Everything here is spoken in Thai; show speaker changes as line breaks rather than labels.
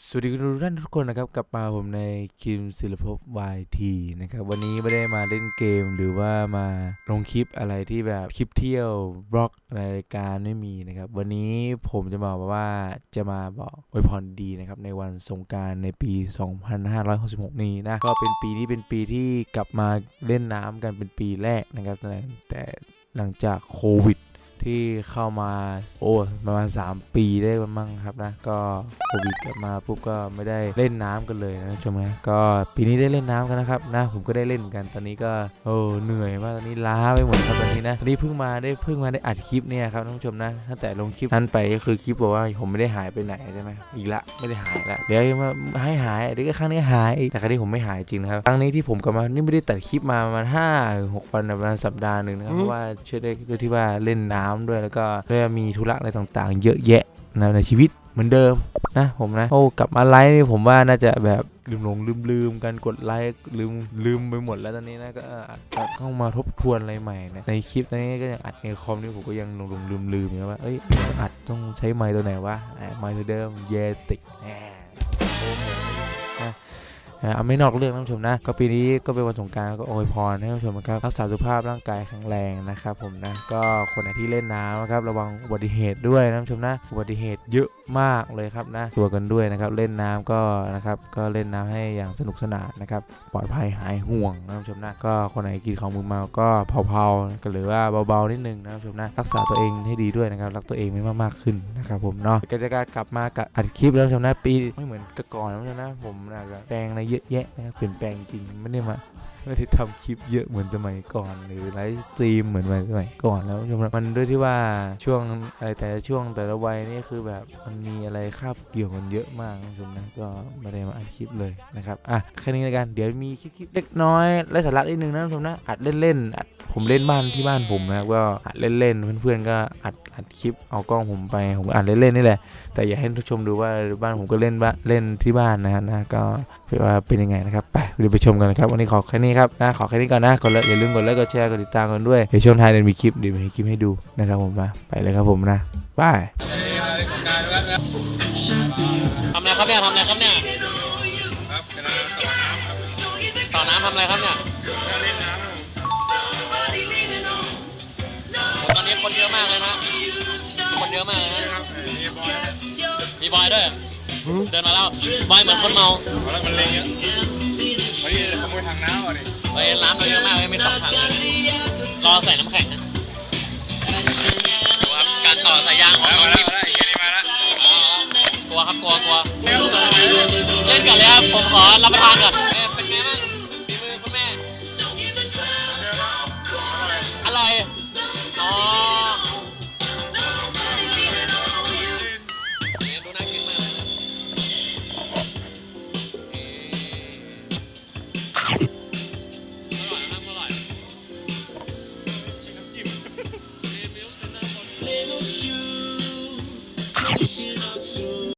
สวัสดีคุณทุกท่านทุกคนนะครับกลับมาผมในคิมศิลภพ YT นะครับวันนี้ไม่ได้มาเล่นเกมหรือว่ามาลงคลิปอะไรที่แบบคลิปเที่ยวบล็อกรายการไม่มีนะครับวันนี้ผมจะมาบอกว่าจะมาบอกอวยพรดีนะครับในวันสงการในปี 2566 นี้นะก็เป็นปีนี้เป็นปีที่กลับมาเล่นน้ำกันเป็นปีแรกนะครับแต่หลังจากโควิด ที่เข้ามา โอ้ประมาณ 3 ปีได้มั้งครับนะ ก็โควิดกลับมาปุ๊บก็ไม่ได้เล่นน้ำกันเลยนะท่านผู้ชมนะก็ปีนี้ได้เล่นน้ำกันนะครับนะผมก็ได้เล่นกันตอนนี้ก็โอ้เหนื่อยมากตอนนี้ล้าไปหมดครับตอนนี้นะตอนนี้เพิ่งมาได้เพิ่งมาได้อัดคลิปเนี่ยครับท่านผู้ชมนะตั้งแต่ลงคลิปนั้นไปก็คือคลิปบอกว่าผมไม่ได้หายไปไหนใช่ไหมอีกละไม่ได้หายละเดี๋ยวมาให้หายเดี๋ยวก็ครั้งนี้หายแต่ครั้งนี้ผมไม่หายจริงนะครับครั้งนี้ที่ผมกลับมานี่ไม่ได้ตัดคลิปมาประมาณห้าหกวันประมาณสัปดาห์หนึ่งนะครับเพราะว่าเชื่อได้ด้วยที่ว่าเล่นน้ำด้วยแล้วก็ด้วยมีธุระอะไรต่างๆ เยอะแยะนะในชีวิตเหมือนเดิมนะผมนะโอ้กลับมาไลฟ์นี่ผมว่าน่าจะแบบลืมหลงลืมลืมกันกดไลค์ลืมลืมไปหมดแล้วตอนนี้นะก็อาจะเข้ามาทบทวนอะไรใหม่นะในคลิปนี้ก็ยังอัดในคอมนี่ผมก็ยังหลงหลงลืมลืมอยู่ว่าเอ้ยอัดต้องใช้ไมค์ตัวไหนวะไมค์ตัวเดิมเยติกแหมโอ้โหนะอ่า เอาไม่นอกเรื่องนะท่านผู้ชมนะก็ปีนี้ก็เป็นวันสงการก็อวยพรให้ท่านผู้ชมนะครับรักษาสุขภาพร่างกายแข็งแรงนะครับผมนะก็คนไหนที่เล่นน้ำนะครับระวังอุบัติเหตุด้วยนะท่านผู้ชมนะอุบัติเหตุเยอะมากเลยครับนะตัวกันด้วยนะครับเล่นน้ำก็นะครับก็เล่นน้ำให้อย่างสนุกสนานนะครับปลอดภัยหายห่วงนะท่านผู้ชมนะก็คนไหนกินของมึนเมาก็เผาๆก็หรือว่าเบาๆนิดนึงนะท่านผู้ชมนะรักษาตัวเองให้ดีด้วยนะครับรักตัวเองไม่มากๆขึ้นนะครับผมเนาะก็จะกลับมากับอัดคลิปแล้วท่านผู้ชมนะปีไม่เหมือนแต่ก่อนนะท่านผู้ชมนะผมนะแปลงอะไรเยอะแยะนะเปลี่ยนแปลงจริงไม่ได้มาไม่ได้ทำคลิปเยอะเหมือนสมัยก่อนหรือไลฟ์สตรีมเหมือนสมัยก่อนแล้วท่านผู้ชมนะมันด้วยที่ว่าช่วงอะไรแต่ละช่วงแต่ละวัยนี่คือแบบมันมีอะไรคาบเกี่ยวกันเยอะมากท่านผู้ชมนะก็ไม่ได้มาอัดคลิปเลยนะครับอะแค่นี้แล้วกันเดี๋ยวมีคลิปๆเล็กน้อยและสาระนิดนึงนะท่านผู้ชมนะอัดเล่นๆอัด ผมเล่นบ้านที่บ้านผมนะครับก็อัดเล่นๆเพื่อนๆก็อัดอัดคลิปเอากล้องผมไปผมก็อัดเล่นๆนี่แหละ แต่อย่าให้ท่านผู้ชมดูว่าบ้านผมก็เล่นบ้านเล่นที่บ้านนะฮะนะก็ว่าเป็นยังไงนะครับไปเดี๋ยวไปชมกันนะครับวันนี้ขอแค่นี้ครับนะขอแค่นี้ก่อนนะกดไลค์อย่าลืมกดไลค์กดแชร์กดติดตามกันด้วยเดี๋ยวช่วงท้ายเดี๋ยวมีคลิปเดี๋ยวมีคลิปให้ดูนะครับผมมาไปเลยครับผมนะบาย
ทำอะไรครับเนี่ยทำอะไรครับเนี่ย
ครับกำลังต่อน้ำครับ
ต่อน้ำทำอะไรครับเนี่ย
ก็เล่นน้ำ ค
นเยอะมากเลยนะ คนเยอะมากเลยนะ
ครับมีบอย
มีบอยด้วย เดินมาแล้วบอยเหมือนคนเมา
อาแล้วมันเล่นเยอะเฮ้ยขโมยถังน้ำอะดิ
เฮ้ยน้ำเราเยอะมากเลยมีสองถังเลยรอใส่น้ำแข็งนะดูครับการต่อสายยางของ
แล้ว
น้อง
มา
ทิ
แล้ว
พย์
มาแล้วไอ้เหี้ยนี่มาแล้ว
กลัวครับกลัวกลัว
เร็วต่อไปเลย
เล่นก่อนเลยครับผมขอรับประทานก่อน